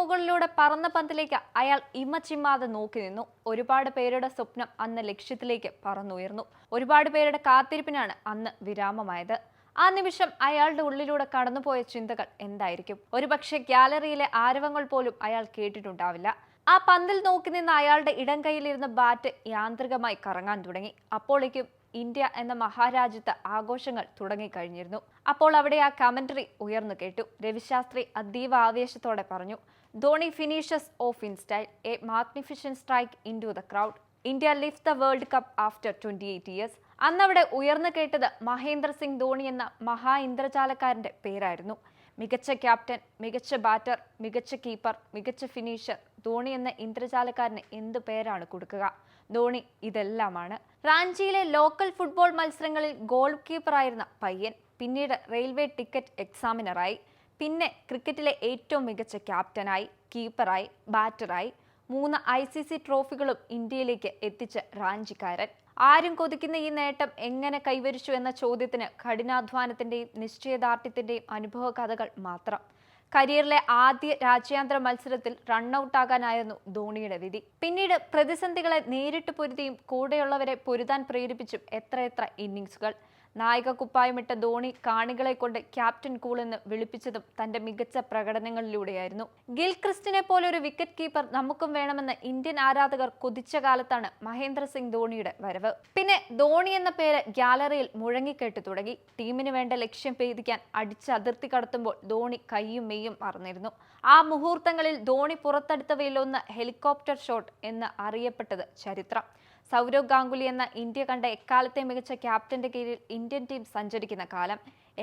മുകളിലൂടെ പറന്ന പന്തിലേക്ക് അയാൾ ഇമച്ചിമ്മാതെ നോക്കി നിന്നു. ഒരുപാട് പേരുടെ സ്വപ്നം അന്ന് ലക്ഷ്യത്തിലേക്ക് പറന്നുയർന്നു. ഒരുപാട് പേരുടെ കാത്തിരിപ്പിനാണ് അന്ന് വിരാമമായത്. ആ നിമിഷം അയാളുടെ ഉള്ളിലൂടെ കടന്നുപോയ ചിന്തകൾ എന്തായിരിക്കും? ഒരുപക്ഷെ ഗ്യാലറിയിലെ ആരവങ്ങൾ പോലും അയാൾ കേട്ടിട്ടുണ്ടാവില്ല. ആ പന്തിൽ നോക്കി നിന്ന് അയാളുടെ ഇടം കൈയിലിരുന്ന ബാറ്റ് യാന്ത്രികമായി കറങ്ങാൻ തുടങ്ങി. അപ്പോഴേക്കും ഇന്ത്യ എന്ന മഹാരാജ്യത്ത് ആഘോഷങ്ങൾ തുടങ്ങിക്കഴിഞ്ഞിരുന്നു. അപ്പോൾ അവിടെ ആ കമന്ററി ഉയർന്നു കേട്ടു. രവിശാസ്ത്രി അതീവ ആവേശത്തോടെ പറഞ്ഞു Dhoni finishes off in style a magnificent strike into the crowd India lift the world cup after twenty eight years അന്നവിടെ ഉയർന്നു കേട്ടത് മഹേന്ദ്ര സിംഗ് ധോണി എന്ന മഹാ ഇന്ദ്രജാലക്കാരന്റെ പേരായിരുന്നു. മികച്ച ക്യാപ്റ്റൻ മികച്ച ബാറ്റർ മികച്ച കീപ്പർ മികച്ച ഫിനിഷർ ധോണി എന്ന ഇന്ദ്രജാലക്കാരന് എന്ത് പേരാണ് കൊടുക്കുക? ധോണി ഇതെല്ലാമാണ്. റാഞ്ചിയിലെ ലോക്കൽ ഫുട്ബോൾ മത്സരങ്ങളിൽ ഗോൾ കീപ്പറായിരുന്ന പയ്യൻ പിന്നീട് റെയിൽവേ ടിക്കറ്റ് എക്സാമിനറായി പിന്നെ ക്രിക്കറ്റിലെ ഏറ്റവും മികച്ച ക്യാപ്റ്റനായി കീപ്പറായി ബാറ്ററായി മൂന്ന് ഐ സി സി ട്രോഫികളും ഇന്ത്യയിലേക്ക് എത്തിച്ച റാഞ്ചിക്കാരൻ. ആരും കൊതിക്കുന്ന ഈ നേട്ടം എങ്ങനെ കൈവരിച്ചു എന്ന ചോദ്യത്തിന് കഠിനാധ്വാനത്തിന്റെയും നിശ്ചയദാർഢ്യത്തിന്റെയും അനുഭവ കഥകൾ മാത്രം. കരിയറിലെ ആദ്യ രാജ്യാന്തര മത്സരത്തിൽ റണ്ണൌട്ടാകാനായിരുന്നു ധോണിയുടെ വിധി. പിന്നീട് പ്രതിസന്ധികളെ നേരിട്ട് പൊരുതിയും കൂടെയുള്ളവരെ പൊരുതാൻ പ്രേരിപ്പിച്ചും എത്രയെത്ര ഇന്നിങ്സുകൾ നായിക കുപ്പായമിട്ട ധോണി കാണികളെ കൊണ്ട് ക്യാപ്റ്റൻ കൂൾ എന്ന് വിളിപ്പിച്ചതും തന്റെ മികച്ച പ്രകടനങ്ങളിലൂടെയായിരുന്നു. ഗിൽ ക്രിസ്റ്റിനെ പോലെ ഒരു വിക്കറ്റ് കീപ്പർ നമുക്കും വേണമെന്ന് ഇന്ത്യൻ ആരാധകർ കൊതിച്ച കാലത്താണ് മഹേന്ദ്ര സിംഗ് ധോണിയുടെ വരവ്. പിന്നെ ധോണി എന്ന പേര് ഗ്യാലറിയിൽ മുഴങ്ങിക്കേട്ട് തുടങ്ങി. ടീമിന് വേണ്ട ലക്ഷ്യം ഭേദിക്കാൻ അടിച്ച് അതിർത്തി കടത്തുമ്പോൾ ധോണി കൈയും മെയ്യും മറന്നിരുന്നു. ആ മുഹൂർത്തങ്ങളിൽ ധോണി പുറത്തെടുത്തവയിലൊന്ന് ഹെലികോപ്റ്റർ ഷോട്ട് എന്ന് അറിയപ്പെട്ടത് ചരിത്രം. സൗരവ് ഗാംഗുലി എന്ന ഇന്ത്യ കണ്ട എക്കാലത്തെ മികച്ച ക്യാപ്റ്റന്റെ കീഴിൽ ഇന്ത്യൻ ടീം സഞ്ചരിക്കുന്ന കാലം.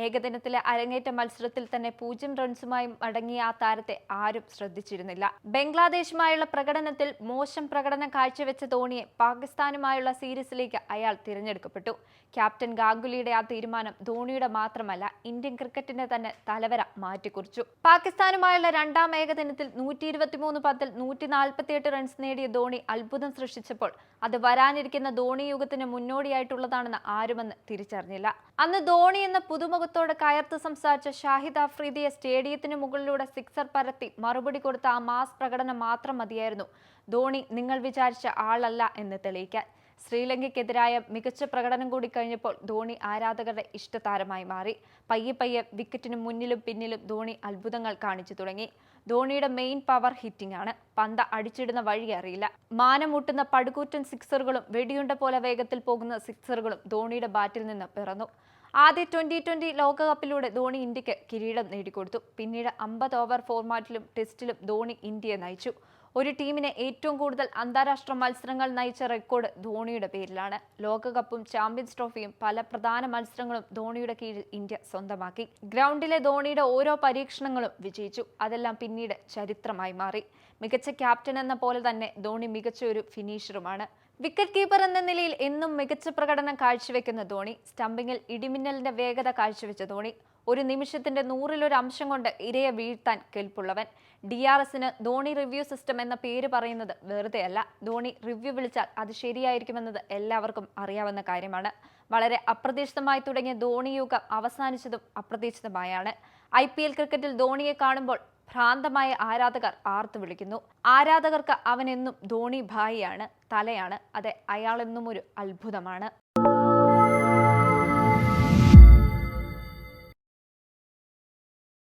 ഏകദിനത്തിലെ അരങ്ങേറ്റ മത്സരത്തിൽ തന്നെ പൂജ്യം റൺസുമായി മടങ്ങിയ ആ താരത്തെ ആരും ശ്രദ്ധിച്ചിരുന്നില്ല. ബംഗ്ലാദേശുമായുള്ള പ്രകടനത്തിൽ മോശം പ്രകടനം കാഴ്ചവെച്ച ധോണിയെ പാകിസ്ഥാനുമായുള്ള സീരീസിലേക്ക് അയാൾ തിരഞ്ഞെടുക്കപ്പെട്ടു. ക്യാപ്റ്റൻ ഗാംഗുലിയുടെ ആ തീരുമാനം ധോണിയുടെ മാത്രമല്ല ഇന്ത്യൻ ക്രിക്കറ്റിന്റെ തന്നെ തലവര മാറ്റിക്കുറിച്ചു. പാകിസ്ഥാനുമായുള്ള രണ്ടാം ഏകദിനത്തിൽ നൂറ്റി ഇരുപത്തിമൂന്ന് പത്തിൽ നൂറ്റി നാൽപ്പത്തിയെട്ട് റൺസ് നേടിയ ധോണി അത്ഭുതം സൃഷ്ടിച്ചപ്പോൾ അത് വരാനിരിക്കുന്ന ധോണി യുഗത്തിന് മുന്നോടിയായിട്ടുള്ളതാണെന്ന് ആരുമെന്ന് തിരിച്ചറിഞ്ഞില്ല. അന്ന് ധോണി എന്ന പുതുമുഖത്തോട് കയർത്ത് സംസാരിച്ച ഷാഹിദ് അഫ്രീദിയെ സ്റ്റേഡിയത്തിന് മുകളിലൂടെ സിക്സർ പരത്തി മറുപടി കൊടുത്ത ആ മാസ് പ്രകടനം മാത്രം മതിയായിരുന്നു. ധോണി നിങ്ങൾ വിചാരിച്ച ആളല്ല എന്ന് തെളിയിക്കാൻ. ശ്രീലങ്കയ്ക്കെതിരായ മികച്ച പ്രകടനം കൂടി കഴിഞ്ഞപ്പോൾ ധോണി ആരാധകരുടെ ഇഷ്ടതാരമായി മാറി. പയ്യെ പയ്യെ വിക്കറ്റിന് മുന്നിലും പിന്നിലും ധോണി അത്ഭുതങ്ങൾ കാണിച്ചു തുടങ്ങി. ധോണിയുടെ മെയിൻ പവർ ഹിറ്റിംഗ് ആണ്. പന്ത അടിച്ചിടുന്ന വഴി അറിയില്ല. മാനമൂട്ടുന്ന പടുകൂറ്റൻ സിക്സറുകളും വെടിയുണ്ട പോലെ വേഗത്തിൽ പോകുന്ന സിക്സറുകളും ധോണിയുടെ ബാറ്റിൽ നിന്ന് പിറന്നു. ആദ്യ ട്വന്റി ട്വന്റി ലോകകപ്പിലൂടെ ധോണി ഇന്ത്യയ്ക്ക് കിരീടം നേടിക്കൊടുത്തു. പിന്നീട് അമ്പത് ഓവർ ഫോർമാറ്റിലും ടെസ്റ്റിലും ധോണി ഇന്ത്യയെ നയിച്ചു. ഒരു ടീമിനെ ഏറ്റവും കൂടുതൽ അന്താരാഷ്ട്ര മത്സരങ്ങൾ നയിച്ച റെക്കോർഡ് ധോണിയുടെ പേരിലാണ്. ലോകകപ്പും ചാമ്പ്യൻസ് ട്രോഫിയും പല പ്രധാന മത്സരങ്ങളും ധോണിയുടെ കീഴിൽ ഇന്ത്യ സ്വന്തമാക്കി. ഗ്രൗണ്ടിലെ ധോണിയുടെ ഓരോ പരീക്ഷണങ്ങളും വിജയിച്ചു. അതെല്ലാം പിന്നീട് ചരിത്രമായി മാറി. മികച്ച ക്യാപ്റ്റൻ എന്ന പോലെ തന്നെ ധോണി മികച്ച ഒരു ഫിനിഷറുമാണ്. വിക്കറ്റ് കീപ്പർ എന്ന നിലയിൽ എന്നും മികച്ച പ്രകടനം കാഴ്ചവെക്കുന്ന ധോണി. സ്റ്റംപിങ്ങിൽ ഇടിമിന്നലിന്റെ വേഗത കാഴ്ചവെച്ച ധോണി. ഒരു നിമിഷത്തിന്റെ നൂറിലൊരു അംശം കൊണ്ട് ഇരയെ വീഴ്ത്താൻ കെൽപ്പുള്ളവൻ. ഡി ആർ എസിന് ധോണി റിവ്യൂ സിസ്റ്റം എന്ന പേര് പറയുന്നത് വെറുതെയല്ല. ധോണി റിവ്യൂ വിളിച്ചാൽ അത് ശരിയായിരിക്കുമെന്നത് എല്ലാവർക്കും അറിയാവുന്ന കാര്യമാണ്. വളരെ അപ്രതീക്ഷിതമായി തുടങ്ങിയ ധോണി യുഗം അവസാനിച്ചതും അപ്രതീക്ഷിതമായാണ്. ഐ പി എൽ ക്രിക്കറ്റിൽ ധോണിയെ കാണുമ്പോൾ ഭ്രാന്തമായ ആരാധകർ ആർത്തു വിളിക്കുന്നു. ആരാധകർക്ക് അവനെന്നും ധോണി ഭായിയാണ് തലയാണ്. അതെ അയാളെന്നും ഒരു അത്ഭുതമാണ്.